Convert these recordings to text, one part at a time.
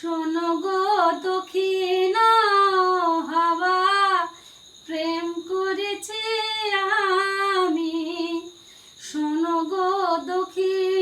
শোনো গো দক্ষিণ হাওয়া প্রেম করেছে আমি। শোনো গো দক্ষিণ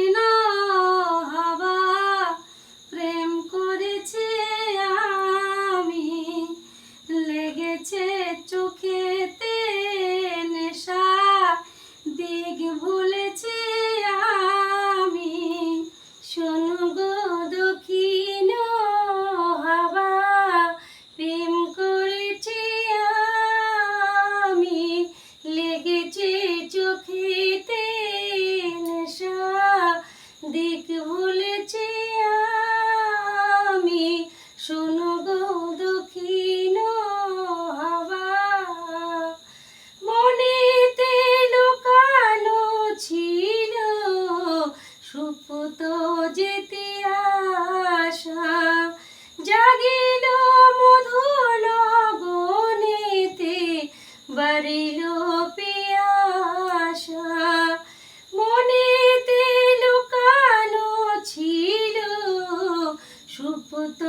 সুপ্ত যেতে আশা জাগিল মধুর গনেতে বাড়িল পিয়াসা মনেতে লুকানো ছিল সুপ্ত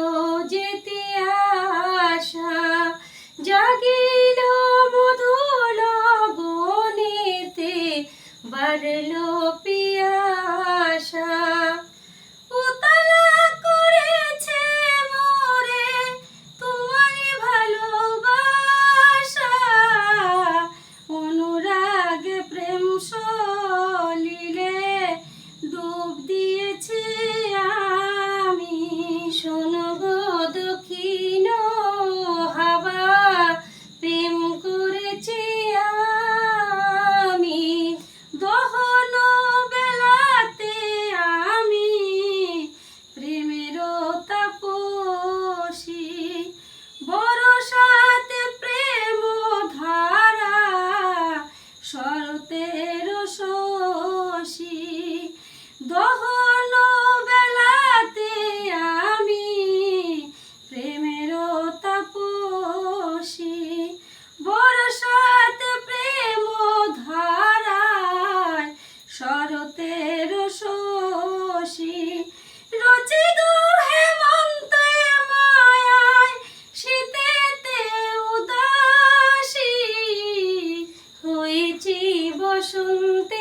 শশী দহ বসন্তে